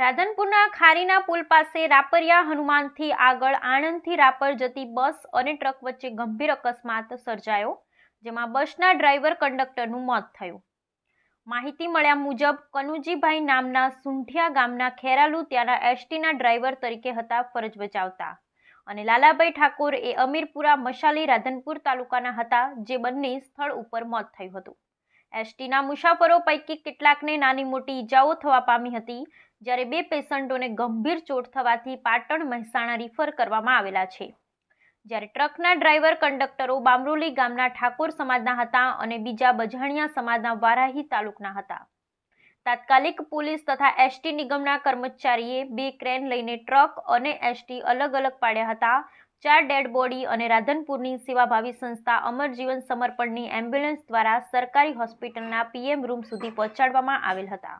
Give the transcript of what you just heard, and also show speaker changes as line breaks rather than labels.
રાધનપુરના ખારીના પુલ પાસે રાપરિયા હનુમાનથી આગળ આણંદથી રાપર જતી બસ અને ટ્રક વચ્ચે ગંભીર અકસ્માત સર્જાયો, જેમાં બસના ડ્રાઈવર કંડક્ટરનું મોત થયું. માહિતી મળ્યા મુજબ, કનુજીભાઈ નામના સુંઠિયા ગામના ખેરાલુ ત્યાંના એસટીના ડ્રાઈવર તરીકે હતા ફરજ બજાવતા અને લાલાભાઈ ઠાકોર એ અમીરપુરા મશાલી રાધનપુર તાલુકાના હતા, જે બંને સ્થળ ઉપર મોત થયું હતું. એસટીના મુસાફરો પૈકી કેટલાકને નાની મોટી ઈજાઓ થવા પામી હતી, જ્યારે બે પેશન્ટોને ગંભીર ચોટ થવાથી પાટણ મહેસાણા રિફર કરવામાં આવેલા છે. જ્યારે ટ્રકના ડ્રાઈવર, કંડક્ટરો બામરોલી ગામના ઠાકોર સમાજના હતા અને બીજા બજાણિયા સમાજના વારાહી તાલુકના હતા. તાત્કાલિક પોલીસ તથા એસટી નિગમના કર્મચારીએ બે ક્રેન લઈને ટ્રક અને એસટી અલગ અલગ પાડ્યા હતા ચાર ડેડ બોડી અને રાધનપુરની સેવાભાવી સંસ્થા અમરજીવન સમર્પણની એમ્બ્યુલન્સ દ્વારા સરકારી હોસ્પિટલના પીએમ રૂમ સુધી પહોંચાડવામાં આવેલ હતા.